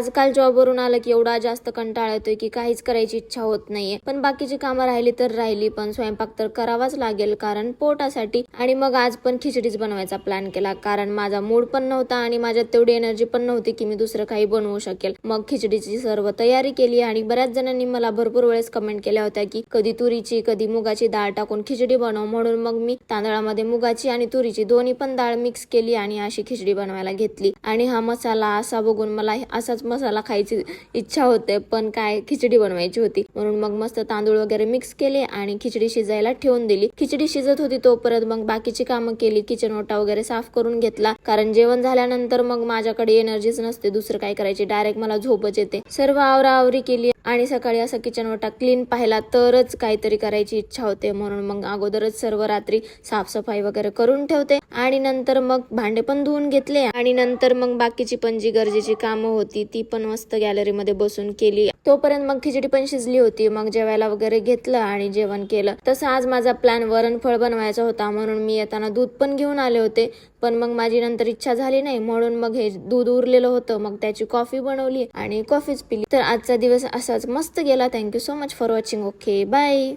आजकाल जॉबवरून आलं की एवढा जास्त कंटाळा येतोय की काहीच करायची इच्छा होत नाहीये. पण बाकीची कामं राहिली तर राहिली पण स्वयंपाक तर करावाच लागेल कारण पोटासाठी. आणि मग आज पण खिचडीच बनवायचा प्लॅन केला. कारण माझा मूड पण नव्हता आणि माझ्यात तेवढी एनर्जी पण नव्हती की मी दुसरं काही बनवू शकेल. मग खिचडीची सर्व तयारी केली आणि बऱ्याच जणांनी मला भरपूर वेळेस कमेंट केल्या होत्या की कधी तुरीची कधी मुगाची डाळ टाकून खिचडी बनव. म्हणून मग मी तांदळामध्ये मुगाची आणि तुरीची दोन्ही पण डाळ मिक्स केली आणि अशी खिचडी बनवायला घेतली. आणि हा मसाला असा बघून मला असाच मसाला खायची इच्छा होते पण काय खिचडी बनवायची होती. म्हणून मग मस्त तांदूळ वगैरे मिक्स केले आणि खिचडी शिजायला ठेवून दिली. खिचडी शिजत होती तो परत मग बाकीची कामं केली. किचन ओटा वगैरे साफ करून घेतला. कारण जेवण झाल्यानंतर मग माझ्याकडे एनर्जीच नसते. दुसरं काय करायची? डायरेक्ट मला झोपच येते. सर्व आवराआवरी केली. आणि सकाळी असा किचन ओटा क्लीन पाहिला तरच काहीतरी करायची इच्छा होते. म्हणून मग अगोदरच सर्व रात्री साफसफाई वगैरे करून ठेवते. आणि नंतर मग भांडे पण धुवून घेतले. आणि नंतर मग बाकीची पण जी गरजेची कामं होती ती पण मस्त गॅलरीमध्ये बसून केली. तोपर्यंत मग खिचडी पण शिजली होती. मग जेवायला वगैरे घेतलं आणि जेवण केलं. तसं आज माझा प्लॅन वरणफळ बनवायचा होता. म्हणून मी येताना दूध पण घेऊन आले होते. पण मग माझी नंतर इच्छा झाली नाही. म्हणून मग हे दूध उरलेलं होतं. मग त्याची कॉफी बनवली आणि कॉफीच पिली. तर आजचा दिवस असाच मस्त गेला. Thank you so much for watching okay bye